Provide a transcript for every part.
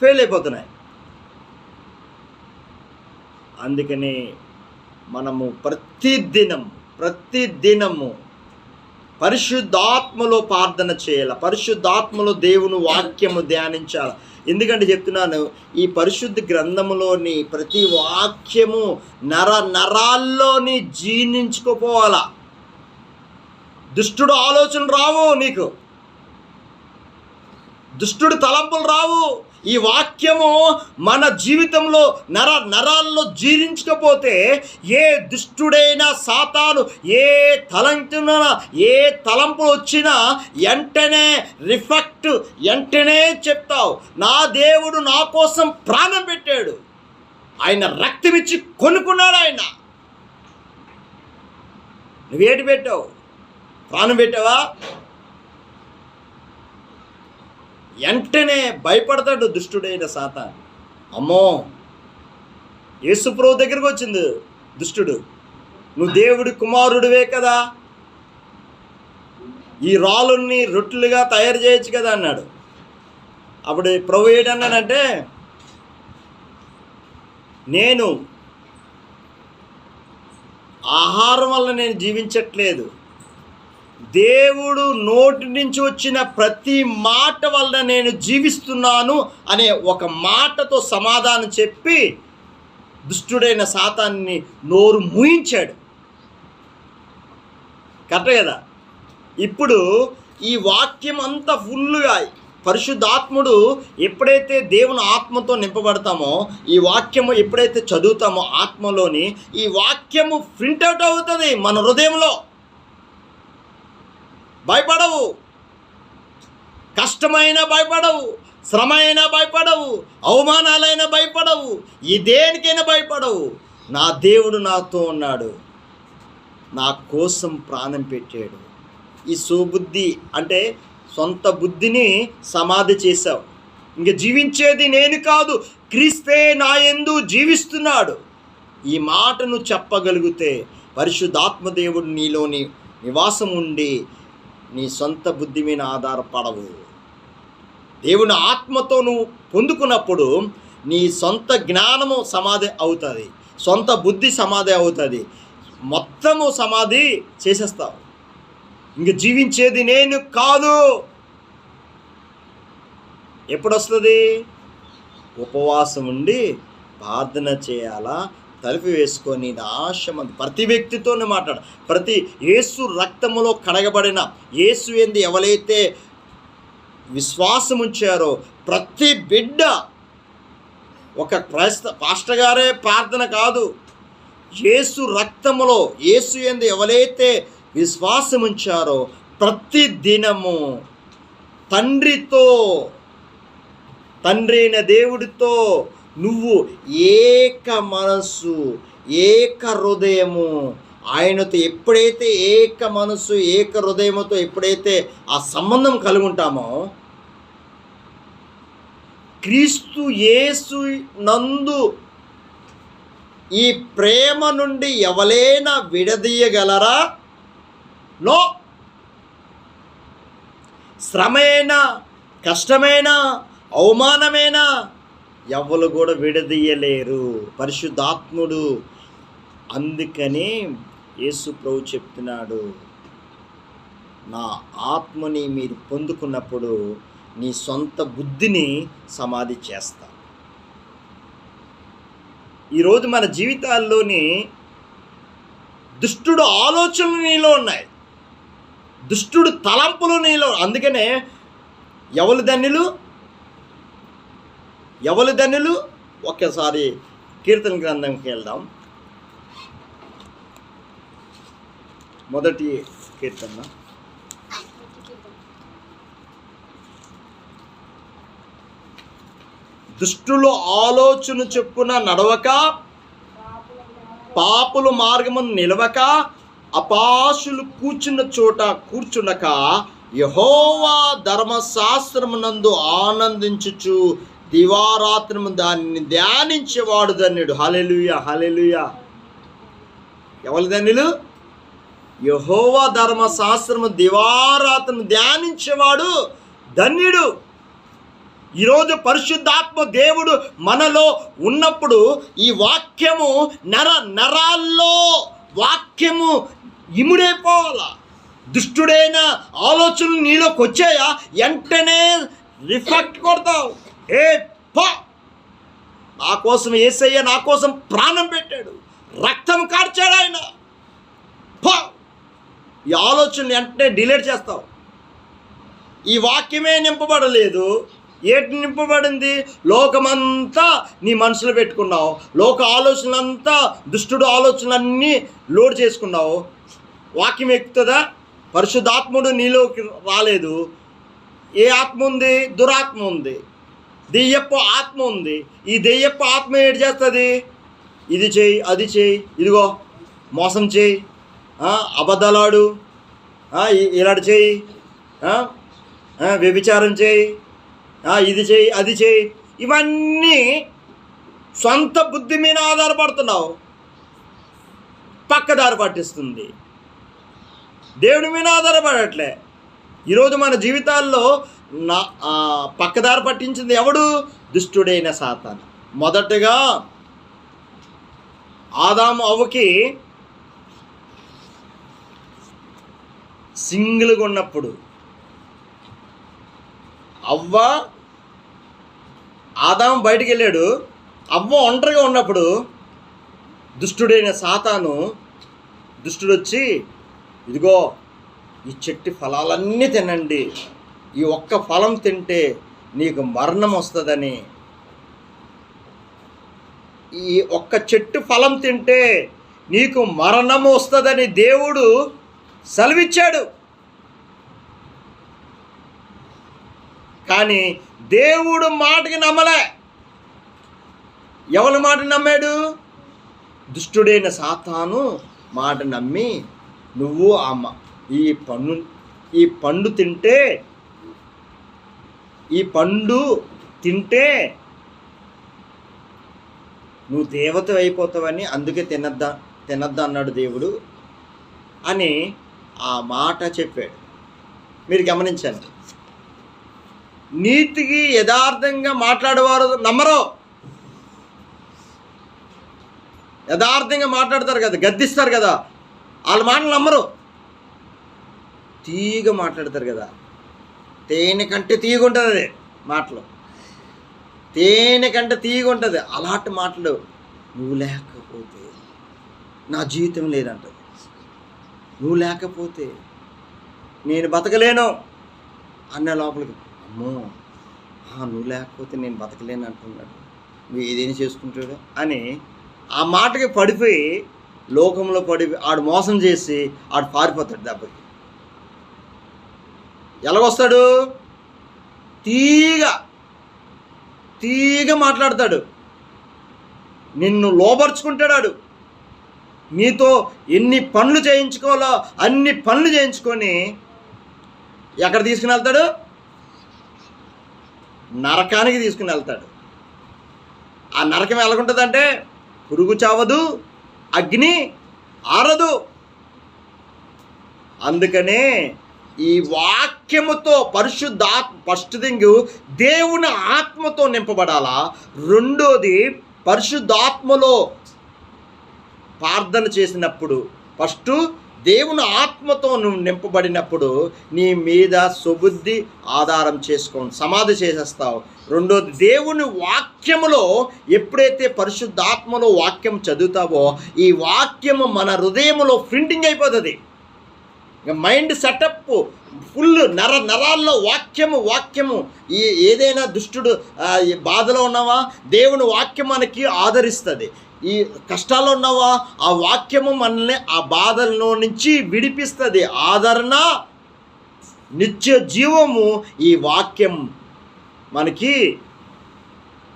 Fail అయిపోతున్నాయి. అందుకని మనము ప్రతిదినం ప్రతిదినము పరిశుద్ధాత్మలో ప్రార్థన చేయాలి. పరిశుద్ధాత్మలో దేవుని వాక్యము ధ్యానించాలి. ఎందుకంటే చెప్తున్నాను ఈ పరిశుద్ధ గ్రంథములోని ప్రతి వాక్యము నర నరాల్లోని జీర్ణించుకుపోవాలా. దుష్టుడు ఆలోచన రావు నీకు. దుష్టుడు తలంపులు రావు. ఈ వాక్యము మన జీవితంలో నర నరాల్లో జీర్ణించకపోతే ఏ దుష్టుడైనా సాతాను ఏ తలంటున ఏ తలంపు వచ్చినా వెంటనే రిఫెక్ట్ వెంటనే చెప్తావు నా దేవుడు నా కోసం ప్రాణం పెట్టాడు. ఆయన రక్తమిచ్చి కొనుక్కున్నాడు ఆయన. నువ్వేటి పెట్టావు? ప్రాణం పెట్టావా? వెంటనే భయపడతాడు దుష్టుడైన సాతాన్. అమ్మో! యేసుప్రభు దగ్గరికి వచ్చింది దుష్టుడు. నువ్వు దేవుడి కుమారుడివే కదా. ఈ రాళ్ళుని రొట్టెలుగా తయారు చేయొచ్చు కదా అన్నాడు. అప్పుడు ప్రభు ఏంటన్నాడంటే నేను ఆహారం వల్ల నేను జీవించట్లేదు. దేవుడు నోటి నుంచి వచ్చిన ప్రతి మాట వల్ల నేను జీవిస్తున్నాను అనే ఒక మాటతో సమాధానం చెప్పి దుష్టుడైన శాతాన్ని నోరు మూయించాడు. కరెక్ట్ కదా? ఇప్పుడు ఈ వాక్యం అంతా ఫుల్గా పరిశుద్ధాత్ముడు ఎప్పుడైతే దేవుని ఆత్మతో నింపబడతామో ఈ వాక్యము ఎప్పుడైతే చదువుతామో ఆత్మలోని ఈ వాక్యము ప్రింట్అవుట్ అవుతుంది మన హృదయంలో. భయపడవు. కష్టమైన భయపడవు శ్రమ అయినా భయపడవు అవమానాలైనా భయపడవు ఈ దేనికైనా భయపడవు. నా దేవుడు నాతో ఉన్నాడు. నా కోసం ప్రాణం పెట్టాడు. ఈ సుబుద్ధి అంటే సొంత బుద్ధిని సమాధి చేశావు. ఇంక జీవించేది నేను కాదు క్రీస్తే నా ఎందు జీవిస్తున్నాడు. ఈ మాటను చెప్పగలిగితే పరిశుద్ధాత్మ దేవుడు నీలోని నివాసం ఉండి నీ సొంత బుద్ధి మీద ఆధారపడవు. దేవుని ఆత్మతో నువ్వు పొందుకున్నప్పుడు నీ సొంత జ్ఞానము సమాధి అవుతుంది. సొంత బుద్ధి సమాధి అవుతుంది. మొత్తము సమాధి చేసేస్తావు. ఇంక జీవించేది నేను కాదు. ఎప్పుడు వస్తుంది ఉపవాసం ఉండి ప్రార్థన చేయాలా? తలుపు వేసుకొని నాశమంది. ప్రతి వ్యక్తితోనే మాట్లాడు. ప్రతి యేసు రక్తములో కడగబడిన యేసు ఏంది ఎవరైతే విశ్వాసం ఉంచారో ప్రతి బిడ్డ ఒక క్రైస్త పాస్టర్ గారే ప్రార్థన కాదు. యేసు రక్తములో యేసు ఎందు ఎవరైతే విశ్వాసం ఉంచారో ప్రతి దినము తండ్రితో తండ్రి అయిన దేవుడితో నువ్వు ఏక మనస్సు ఏక హృదయము. ఆయనతో ఎప్పుడైతే ఏక మనస్సు ఏక హృదయముతో ఎప్పుడైతే ఆ సంబంధం కలిగి ఉంటామో క్రీస్తు యేసు నందు ఈ ప్రేమ నుండి ఎవరైనా విడదీయగలరా? నో. శ్రమైనా? కష్టమైనా? అవమానమైనా? ఎవరు కూడా విడదీయలేరు. పరిశుద్ధాత్ముడు. అందుకని యేసు ప్రభు చెప్తున్నాడు నా ఆత్మని మీరు పొందుకున్నప్పుడు నీ సొంత బుద్ధిని సమాధి చేస్తా. ఈరోజు మన జీవితాల్లోని దుష్టుడు ఆలోచనలు నీలో ఉన్నాయి. దుష్టుడు తలంపులు నీలో అందుకనే ఎవరు ధన్యులు? ఎవరు ధనులు? ఒక్కసారి కీర్తన గ్రంథంకి వెళ్దాం. మొదటి కీర్తన. దుష్టులు ఆలోచన చెప్పున నడవక పాపులు మార్గమును నిలవక అపాసులు కూర్చున్న చోట కూర్చునక యహోవా ధర్మశాస్త్రమునందు ఆనందించుచు దివారాత్రము దానిని ధ్యానించేవాడు ధన్యుడు. హలెలుయ హలెలుయ ఎవరు ధన్యులు? యహోవా ధర్మశాస్త్రము దివారాత్రము ధ్యానించేవాడు ధన్యుడు. ఈరోజు పరిశుద్ధాత్మ దేవుడు మనలో ఉన్నప్పుడు ఈ వాక్యము నర నరాల్లో వాక్యము ఇముడైపోవాల దుష్టుడైన ఆలోచనలు నీలోకి వచ్చాయా? వెంటనే రిఫ్లెక్ట్ కొడతావు. ఏ పో. నా కోసం ఏసయ్య నా కోసం ప్రాణం పెట్టాడు. రక్తం కార్చాడు ఆయన. పో. ఈ ఆలోచనలు వెంటనే డిలీట్ చేస్తావు. ఈ వాక్యమే నింపబడలేదు. ఏటి నింపబడింది? లోకమంతా నీ మనసులో పెట్టుకున్నావు. లోక ఆలోచనలంతా దుష్టుడు ఆలోచనలన్నీ లోడ్ చేసుకున్నావు. వాక్యం ఎక్కుతుందా? పరిశుద్ధాత్ముడు నీలోకి రాలేదు. ఏ ఆత్మ ఉంది? దురాత్మ ఉంది. దెయ్యప్ప ఆత్మ ఉంది. ఈ దెయ్యప్ప ఆత్మ ఏడు చేస్తుంది? ఇది చేయి అది చేయి ఇదిగో మోసం చేయి అబద్ధాలాడు ఆ, ఇలాంటి చేయి వ్యభిచారం చేయి ఇది చేయి అది చేయి. ఇవన్నీ సొంత బుద్ధి మీద ఆధారపడుతున్నావు. పక్కదారి పట్టిస్తుంది. దేవుడి మీద ఆధారపడట్లే. ఈరోజు మన జీవితాల్లో నా పక్కదారి పట్టించింది ఎవడు? దుష్టుడైన సాతాను. మొదటగా ఆదాము అవ్వకి సింగిల్గా ఉన్నప్పుడు అవ్వ ఆదాము బయటికి వెళ్ళాడు. అవ్వ ఒంటరిగా ఉన్నప్పుడు దుష్టుడైన సాతాను దుష్టుడు వచ్చి ఇదిగో ఈ చెట్టు ఫలాలన్నీ తినండి. ఈ ఒక్క ఫలం తింటే నీకు మరణం వస్తుందని. ఈ ఒక్క చెట్టు ఫలం తింటే నీకు మరణం వస్తుందని దేవుడు సెలవిచ్చాడు. కానీ దేవుడు మాటకి నమ్మలే. ఎవరి మాట నమ్మాడు? దుష్టుడైన సాతాను మాట నమ్మి నువ్వు అమ్మ ఈ పండు ఈ పండు తింటే ఈ పండు తింటే నువ్వు దేవత అయిపోతావని అందుకే తినద్దా తినద్దా అన్నాడు దేవుడు అని ఆ మాట చెప్పాడు. మీరు గమనించండి. నీతికి యథార్థంగా మాట్లాడేవారు నమ్మరు. యథార్థంగా మాట్లాడతారు కదా గద్దిస్తారు కదా. వాళ్ళ మాటలు నమ్మరు. తీగ మాట్లాడతారు కదా. తేనె కంటే తీగ ఉంటుంది అది మాటలు. తేనె కంటే ఉంటుంది అలాంటి మాటలు నువ్వు లేకపోతే నా జీవితం లేదంటది. నువ్వు లేకపోతే నేను బతకలేను అన్న లోపలికి. అమ్మో ఆ, నువ్వు లేకపోతే నేను బతకలేను అంటున్నాడు. నువ్వు ఏదైనా చేసుకుంటాడు అని ఆ మాటకి పడిపోయి లోకంలో పడి ఆడు మోసం చేసి ఆడు పారిపోతాడు దెబ్బకి. ఎలాగొస్తాడు? తీగ. తీగ మాట్లాడతాడు. నిన్ను లోపరుచుకుంటాడు మీతో ఎన్ని పనులు చేయించుకోవాలో అన్ని పనులు చేయించుకొని ఎక్కడ తీసుకుని వెళ్తాడు? నరకానికి తీసుకుని వెళ్తాడు. ఆ నరకం ఎలాగుంటుందంటే పురుగు చావదు అగ్ని ఆరదు. అందుకనే ఈ వాక్యముతో పరిశుద్ధాత్మ ఫస్ట్ థింగ్ దేవుని ఆత్మతో నింపబడాలా? రెండోది పరిశుద్ధాత్మలో ప్రార్థన చేసినప్పుడు ఫస్ట్ దేవుని ఆత్మతో నువ్వు నింపబడినప్పుడు నీ మీద సుబుద్ధి ఆధారం చేసుకోండి సమాధి చేసేస్తావు. రెండోది దేవుని వాక్యములో ఎప్పుడైతే పరిశుద్ధాత్మలో వాక్యం చదువుతావో ఈ వాక్యము మన హృదయంలో ప్రింటింగ్ అయిపోతుంది. మైండ్ సెటప్ ఫుల్ నర నరాల్లో వాక్యము వాక్యము. ఈ ఏదైనా దుష్టుడు బాధలో ఉన్నావా? దేవుని వాక్యం మనకి ఆదరిస్తుంది. ఈ కష్టాలు ఉన్నావా? ఆ వాక్యము మనల్ని ఆ బాధల్లో నుంచి విడిపిస్తుంది. ఆదరణ నిత్య జీవము ఈ వాక్యం మనకి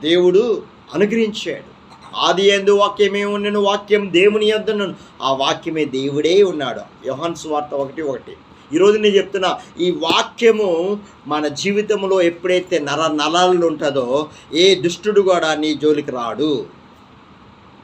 దేవుడు అనుగ్రహించాడు. ఆది ఎందు వాక్యమే ఉండను వాక్యం దేవుని యొద్దను ఆ వాక్యమే దేవుడే ఉన్నాడు. యోహాన్ వార్త ఒకటి ఒకటి. ఈరోజు నేను చెప్తున్నా ఈ వాక్యము మన జీవితంలో ఎప్పుడైతే నర నలాలు ఉంటుందో ఏ దుష్టుడు కూడా నీ జోలికి రాడు.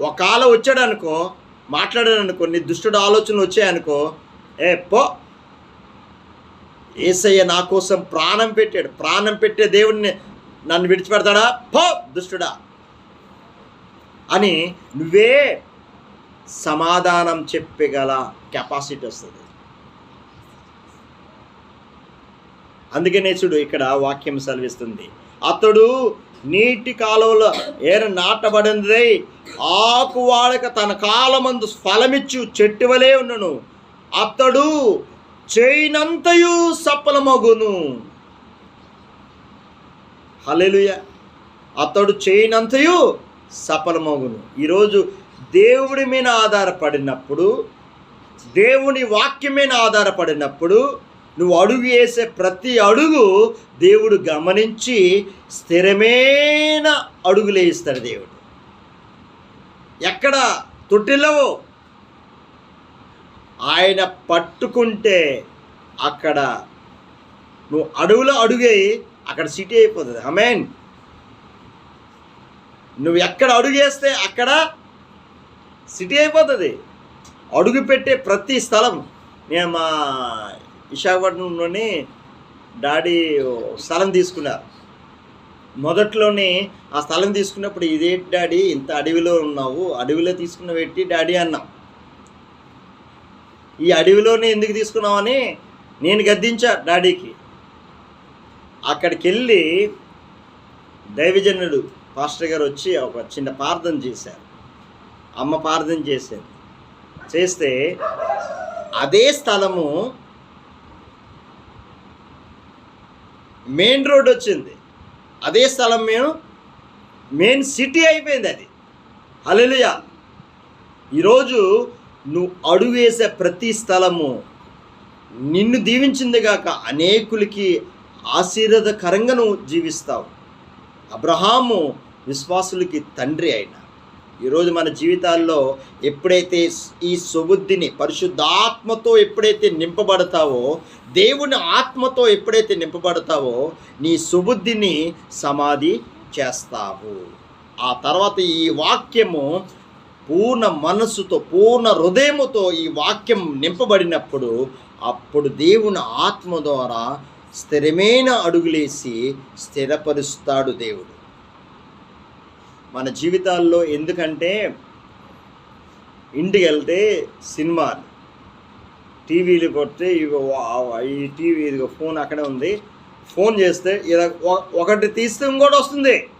ఒకవేళ వచ్చాడనుకో మాట్లాడాడనుకో నీ దుష్టుడు ఆలోచనలు వచ్చాయనుకో ఏ పో. ఏసయ్య నా కోసం ప్రాణం పెట్టాడు. ప్రాణం పెట్టే దేవుడిని నన్ను విడిచిపెడతాడా? పో దుష్టుడా. అని నువ్వే సమాధానం చెప్పగల కెపాసిటీ వస్తుంది. అందుకనే చూడు ఇక్కడ వాక్యం సెలవిస్తుంది. అతడు నీటి కాలువలో ఏర నాటబడింది ఆకు వాడక తన కాలమందు ఫలమిచ్చు చెట్టు వలె ఉన్నను. అతడు చేయనంతయు సఫలమగును. హలెలుయ అతడు చేయనంతయు సఫలమగును. ఈరోజు దేవుడి మీద ఆధారపడినప్పుడు దేవుని వాక్యం మీద ఆధారపడినప్పుడు నువ్వు అడుగు వేసే ప్రతి అడుగు దేవుడు గమనించి స్థిరమైన అడుగులే ఇస్తాడు దేవుడు. ఎక్కడ తొట్టిల్లవో ఆయన పట్టుకుంటే అక్కడ నువ్వు అడుగులో అడుగై అక్కడ సిటీ అయిపోతుంది. అమేన్ నువ్వు ఎక్కడ అడుగు చేస్తే అక్కడ సిటీ అయిపోతుంది. అడుగు పెట్టే ప్రతి స్థలం నేను మా విశాఖపట్నంలోని డాడీ స్థలం తీసుకున్నారు మొదట్లోనే ఆ స్థలం తీసుకున్నప్పుడు ఇదేంటి డాడీ ఇంత అడవిలో ఉన్నావు అడవిలో తీసుకున్న పెట్టి డాడీ అన్నాం. ఈ అడవిలోనే ఎందుకు తీసుకున్నావని నేను గద్దించా డాడీకి. అక్కడికి వెళ్ళి దైవజనుడు పాస్టర్ గారు వచ్చి ఒక చిన్న ప్రార్థన చేశారు. అమ్మ ప్రార్థన చేసింది చేస్తే అదే స్థలము మెయిన్ రోడ్ వచ్చింది. అదే స్థలం మేము మెయిన్ సిటీ అయిపోయింది అది. హల్లెలూయా! ఈరోజు నువ్వు అడుగు వేసే ప్రతి స్థలము నిన్ను దీవించింది కాక అనేకులకి ఆశీర్వాదకరంగా నువ్వు జీవిస్తావు. అబ్రహాము విశ్వాసులకి తండ్రి అయిన. ఈరోజు మన జీవితాల్లో ఎప్పుడైతే ఈ సుబుద్ధిని పరిశుద్ధాత్మతో ఎప్పుడైతే నింపబడతావో దేవుని ఆత్మతో ఎప్పుడైతే నింపబడతావో నీ సుబుద్ధిని సమాధి చేస్తావు. ఆ తర్వాత ఈ వాక్యము పూర్ణ మనస్సుతో పూర్ణ హృదయముతో ఈ వాక్యం నింపబడినప్పుడు అప్పుడు దేవుని ఆత్మ ద్వారా స్థిరమైన అడుగులేసి స్థిరపరుస్తాడు దేవుడు. మన జీవితాల్లో ఎందుకంటే ఇంటికి వెళ్తే సినిమాలు టీవీలు కొడితే ఇగో ఈ టీవీ ఇదిగో ఫోన్ అక్కడే ఉంది. ఫోన్ చేస్తే ఇలా ఒకటి తీస్తే ఇంకోటి వస్తుంది.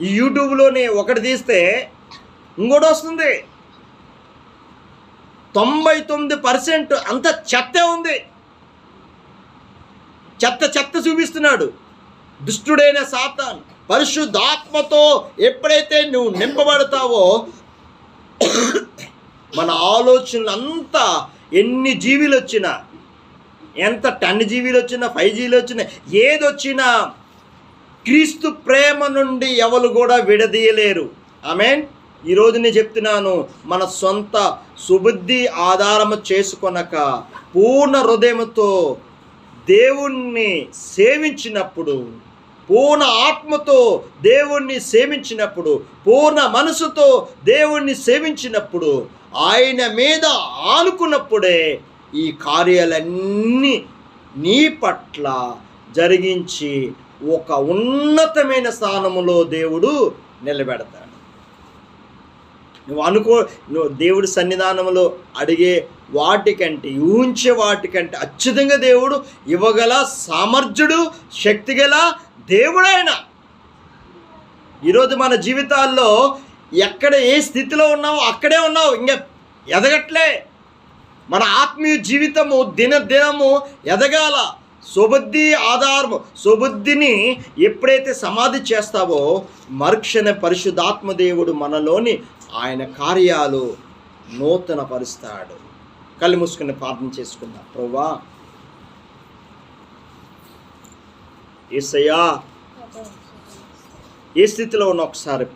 ఈ యూట్యూబ్లోనే ఒకటి తీస్తే ఇంకోటి వస్తుంది. తొంభై తొమ్మిది పర్సెంట్ అంత చెత్తే ఉంది. చెత్త చెత్త చూపిస్తున్నాడు. దుష్టుడైన సాతాన్ పరిశుద్ధాత్మతో ఎప్పుడైతే నువ్వు నింపబడతావో మన ఆలోచనలంతా ఎన్ని జీవీలు వచ్చినా ఎంత టెన్ జీవీలు వచ్చినా ఫైవ్ జీలు వచ్చినా ఏదొచ్చినా క్రీస్తు ప్రేమ నుండి ఎవరు కూడా విడదీయలేరు. ఆమెన్? ఈరోజు నేను చెప్తున్నాను మన సొంత సుబుద్ధి ఆధారము చేసుకొనక పూర్ణ హృదయముతో దేవుణ్ణి సేవించినప్పుడు పూర్ణ ఆత్మతో దేవుణ్ణి సేవించినప్పుడు పూర్ణ మనసుతో దేవుణ్ణి సేవించినప్పుడు ఆయన మీద ఆనుకున్నప్పుడే ఈ కార్యాలన్నీ నీ పట్ల జరిగించి ఒక ఉన్నతమైన స్థానములో దేవుడు నిలబెడతాడు. నువ్వు అనుకో నువ్వు దేవుడి సన్నిధానంలో అడిగే వాటికంటే ఊహించే వాటికంటే అత్యధికంగా దేవుడు ఇవ్వగల సామర్థ్యుడు శక్తిగల దేవుడైన. ఈరోజు మన జీవితాల్లో ఎక్కడ ఏ స్థితిలో ఉన్నావో అక్కడే ఉన్నావు ఇంకా ఎదగట్లే. మన ఆత్మీయ జీవితము దినదినము ఎదగాల. సుబుద్ధి ఆధారము సుబుద్ధిని ఎప్పుడైతే సమాధి చేస్తావో మరుక్షణ పరిశుద్ధాత్మ దేవుడు మనలోని ఆయన కార్యాలు నూతన పరుస్తాడు కళ్ళు మూసుకుని ప్రార్థన చేసుకుందాం. ప్రభా ఏసయ్యా ఏ స్థితిలో ఉన్న ఒకసారి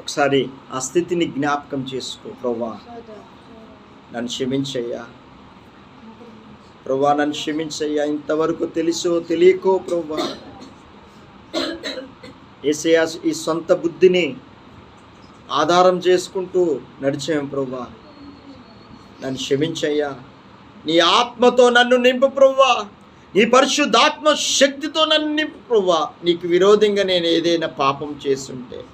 ఒకసారి ఆ స్థితిని జ్ఞాపకం చేసుకో ప్రభా నన్ను క్షమించయ్యా. ప్రభా నన్ను క్షమించయ్యా. ఇంతవరకు తెలుసో తెలియకో ప్రభా ఏసయ్యా ఈ సొంత బుద్ధిని ఆధారం చేసుకుంటూ నడిచాము ప్రభా నన్ను క్షమించయ్యా. నీ ఆత్మతో నన్ను నింపు ప్రవ్వా. నీ పరిశుద్ధాత్మ శక్తితో నన్ను నింపు ప్రవ్వా. నీకు విరోధంగా నేను ఏదైనా పాపం చేస్తుంటే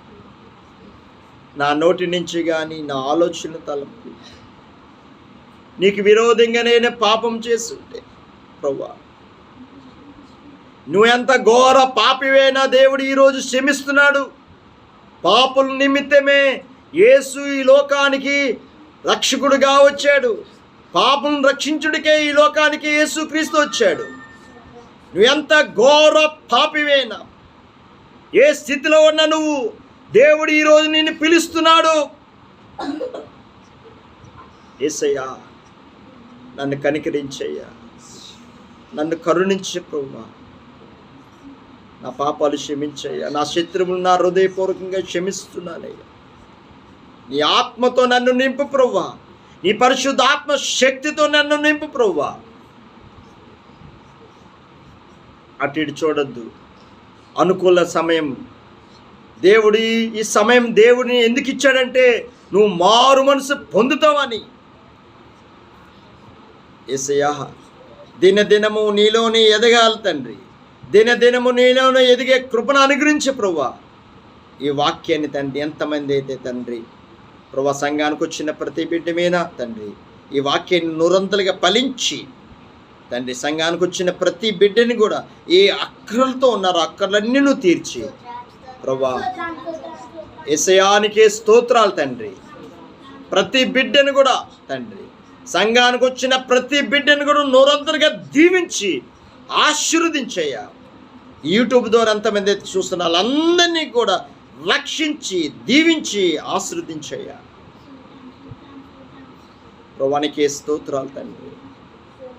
నా నోటి నుంచి కానీ నా ఆలోచన తలపు నీకు విరోధంగా నేను పాపం చేస్తుంటే ప్రభా నువ్వెంత ఘోర పాపివేనా దేవుడు ఈరోజు క్షమిస్తున్నాడు. పాపుల నిమిత్తమే యేసు ఈ లోకానికి రక్షకుడుగా వచ్చాడు. పాపం రక్షించుడికే ఈ లోకానికి యేసుక్రీస్తు వచ్చాడు. వచ్చాడు నువ్వెంత ఘోర పాపివేనా ఏ స్థితిలో ఉన్న నువ్వు దేవుడు ఈరోజు నిన్ను పిలుస్తున్నాడు. ఏసయ్యా నన్ను కనికరించయ్యా. నన్ను కరుణించే ప్రభువా. నా పాపాలు క్షమించయ్యా. నా శత్రువులు నా హృదయపూర్వకంగా క్షమిస్తున్నానయ్యా. నీ ఆత్మతో నన్ను నింపు ప్రవ్వా. నీ పరిశుద్ధాత్మ శక్తితో నన్ను నింపు ప్రవ్వా. అటు ఇటు చూడొద్దు. అనుకూల సమయం. దేవుడి ఈ సమయం దేవుడిని ఎందుకు ఇచ్చాడంటే నువ్వు మారు మనసు పొందుతావని. ఏసయ్యా దినదినము నీలోనే ఎదగాలి తండ్రి. దినదినము నీలోనే ఎదిగే కృపను అనుగ్రహించే ప్రభా ఈ వాక్యాన్ని తండ్రి ఎంతమంది అయితే తండ్రి ప్రభా సంఘానికి వచ్చిన ప్రతి బిడ్డ మీద తండ్రి ఈ వాక్యాన్ని నురంతలుగా ఫలించి తండ్రి సంఘానికి వచ్చిన ప్రతి బిడ్డని కూడా ఏ అక్కర్లతో ఉన్నారో అక్కర్లన్నీ నువ్వు తీర్చి. ప్రభా ఎసయానికే స్తోత్రాలు తండ్రి. ప్రతి బిడ్డను కూడా తండ్రి సంఘానికి వచ్చిన ప్రతి బిడ్డను కూడా నూరంతలుగా దీవించి ఆశీర్వదించయ్యా. యూట్యూబ్ ద్వారా ఎంతమంది అయితే చూస్తున్న వాళ్ళందరినీ కూడా రక్షించి దీవించి ఆశీర్వదించయ్యా. ప్రభానికి స్తోత్రాలు తండ్రి.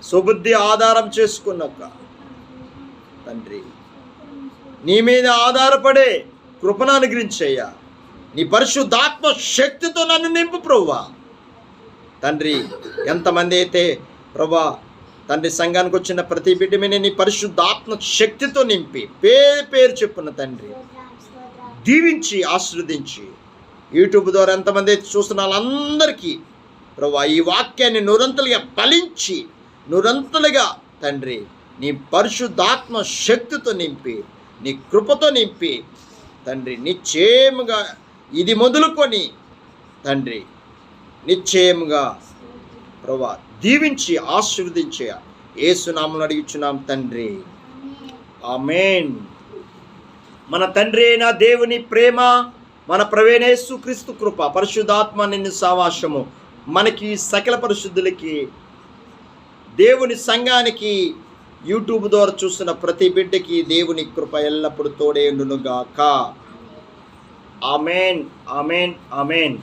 సుబుద్ధి ఆధారం చేసుకున్నాక తండ్రి. నీ మీద ఆధారపడే కృపను అనుగ్రహించయ్యా. నీ పరిశుద్ధాత్మ శక్తితో నన్ను నింపు ప్రభువా. తండ్రి ఎంతమంది అయితే ప్రభా తండ్రి సంఘానికి వచ్చిన ప్రతి బిడ్డ మీద నీ పరిశుద్ధాత్మ శక్తితో నింపి పేరు పేరు చెప్పున్న తండ్రి దీవించి ఆశీర్వదించి. యూట్యూబ్ ద్వారా ఎంతమంది అయితే చూస్తున్న వాళ్ళందరికీ ప్రభా ఈ వాక్యాన్ని నురంతలుగా ఫలించి నురంతలుగా తండ్రి నీ పరిశుద్ధాత్మ శక్తితో నింపి నీ కృపతో నింపి తండ్రి నిశ్చయముగా ఇది మొదలుకొని తండ్రి నిశ్చయముగా ప్రభా దీవించి ఆశీర్వదించే ఏసునామను అడిగించున్నాం తండ్రి. ఆమెన్. మన తండ్రి అయిన దేవుని ప్రేమ మన ప్రవేణేసు క్రీస్తు కృప పరిశుద్ధాత్మ నిన్ను సావాసము. మనకి సకల పరిశుద్ధులకి దేవుని సంఘానికి యూట్యూబ్ ద్వారా చూస్తున్న ప్రతి బిడ్డకి దేవుని కృప ఎల్లప్పుడూ తోడే ఉండునుగాక. Amen amen amen.